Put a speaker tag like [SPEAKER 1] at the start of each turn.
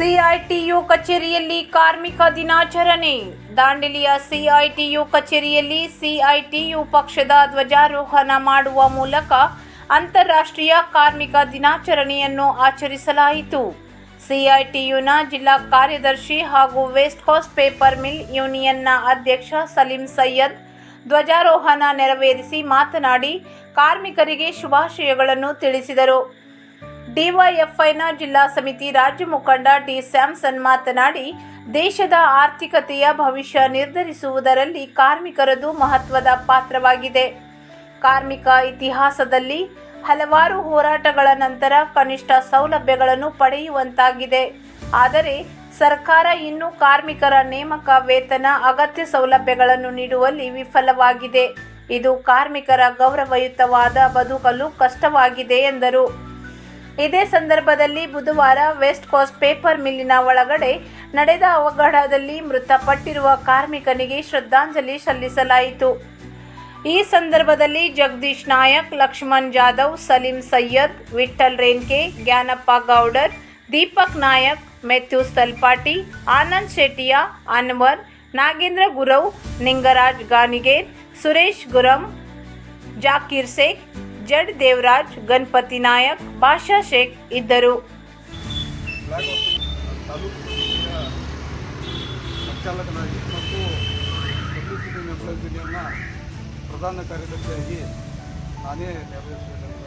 [SPEAKER 1] CITU ಕಚೇರಿಯಲ್ಲಿ ಕಾರ್ಮಿಕ ದಿನಾಚರಣೆ. ದಾಂಡೇಲಿಯ ಸಿಐಟಿಯು ಕಚೇರಿಯಲ್ಲಿ ಸಿಐಟಿಯು ಪಕ್ಷದ ಧ್ವಜಾರೋಹಣ ಮಾಡುವ ಮೂಲಕ ಅಂತಾರಾಷ್ಟ್ರೀಯ ಕಾರ್ಮಿಕ ದಿನಾಚರಣೆಯನ್ನು ಆಚರಿಸಲಾಯಿತು. ಸಿಐಟಿಯುನ ಜಿಲ್ಲಾ ಕಾರ್ಯದರ್ಶಿ ಹಾಗೂ ವೆಸ್ಟ್ ಕೋಸ್ಟ್ ಪೇಪರ್ ಮಿಲ್ ಯೂನಿಯನ್ನ ಅಧ್ಯಕ್ಷ ಸಲೀಂ ಸೈಯದ್ ಧ್ವಜಾರೋಹಣ ನೆರವೇರಿಸಿ ಮಾತನಾಡಿ, ಕಾರ್ಮಿಕರಿಗೆ ಶುಭಾಶಯಗಳನ್ನು ತಿಳಿಸಿದರು. ಡಿವೈಎಫ್ಐನ ಜಿಲ್ಲಾ ಸಮಿತಿ ರಾಜ್ಯ ಮುಖಂಡ ಡಿ ಸ್ಯಾಮ್ಸನ್ ಮಾತನಾಡಿ, ದೇಶದ ಆರ್ಥಿಕತೆಯ ಭವಿಷ್ಯ ನಿರ್ಧರಿಸುವುದರಲ್ಲಿ ಕಾರ್ಮಿಕರದು ಮಹತ್ವದ ಪಾತ್ರವಾಗಿದೆ. ಕಾರ್ಮಿಕ ಇತಿಹಾಸದಲ್ಲಿ ಹಲವಾರು ಹೋರಾಟಗಳ ನಂತರ ಕನಿಷ್ಠ ಸೌಲಭ್ಯಗಳನ್ನು ಪಡೆಯುವಂತಾಗಿದೆ. ಆದರೆ, ಸರ್ಕಾರ ಇನ್ನೂ ಕಾರ್ಮಿಕರ ನೇಮಕ ವೇತನ ಅಗತ್ಯ ಸೌಲಭ್ಯಗಳನ್ನು ನೀಡುವಲ್ಲಿ ವಿಫಲವಾಗಿದೆ. ಇದು ಕಾರ್ಮಿಕರ ಗೌರವಯುತವಾದ ಬದುಕಲು ಕಷ್ಟವಾಗಿದೆ ಎಂದರು. ಇದೇ ಸಂದರ್ಭದಲ್ಲಿ ಬುಧವಾರ ವೆಸ್ಟ್ ಕೋಸ್ಟ್ ಪೇಪರ್ ಮಿಲ್ಲಿನ ಒಳಗಡೆ ನಡೆದ ಅವಘಡದಲ್ಲಿ ಮೃತಪಟ್ಟಿರುವ ಕಾರ್ಮಿಕನಿಗೆ ಶ್ರದ್ಧಾಂಜಲಿ ಸಲ್ಲಿಸಲಾಯಿತು. ಈ ಸಂದರ್ಭದಲ್ಲಿ ಜಗದೀಶ್ ನಾಯಕ್, ಲಕ್ಷ್ಮಣ್ ಜಾಧವ್, ಸಲೀಂ ಸೈಯದ್ ವಿಠಲ್ ರೇನ್ಕೆ ಜ್ಞಾನಪ್ಪ ಗೌಡರ್, ದೀಪಕ್ ನಾಯಕ್, ಮೆಥ್ಯೂಸ್ ತಲ್ಪಾಟಿ, ಆನಂದ್ ಶೆಟ್ಟಿಯಾ, ಅನ್ವರ್, ನಾಗೇಂದ್ರ ಗುರವ್, ನಿಂಗರಾಜ್ ಗಾನಿಗೇರ್, ಸುರೇಶ್ ಗುರಂ ಜಾಕೀರ್ ಶೇಖ್ ಜಡ್ ದೇವರಾಜ್ ಗಣಪತಿ ನಾಯಕ್ ಬಾಷಾ ಶೇಖ್ ಇದ್ದರು.
[SPEAKER 2] ಸಂಚಾಲಕನಾಗಿ ಮತ್ತು ಪ್ರಧಾನ ಕಾರ್ಯದರ್ಶಿಯಾಗಿ ನಾನೇ ನೆರವೇರಿಸಬೇಕಂತ